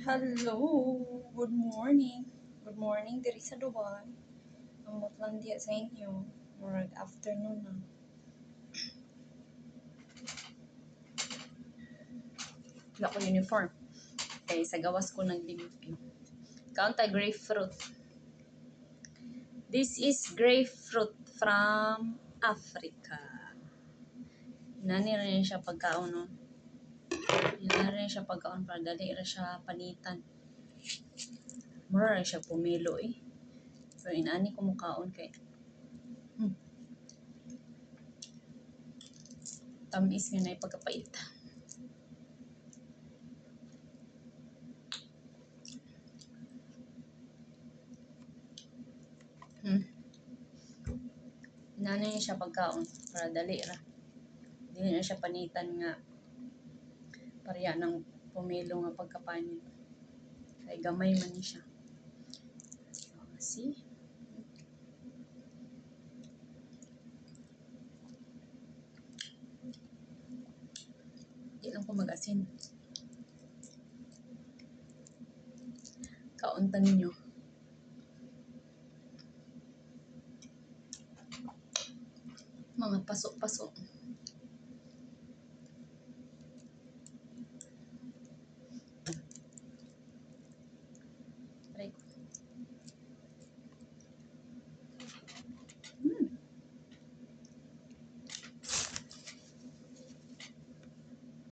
Hello, good morning. Good morning diri sa Dubai. Amot lang diya sa inyo. Murag afternoon na. Wala ko uniform. Kaya sa gawas ko naglimpyo. Kaunta grapefruit. This is grapefruit from Africa. Nani rin siya pagkaon, no? Siya pagkaon para dali rin siya panitan. Mura rin siya pumilo eh. Pero inani ko mukaon kay hmm. tamis nga na ipagkapait. Hmm. Inani siya pagkaon para dali ra. Dili na siya panitan nga pareha ng pumilo nga pagkapanin. Kay gamay man ni siya. Oh, see? Di lang ko mag-asin. Kauntan ninyo. Mga pasok-pasok.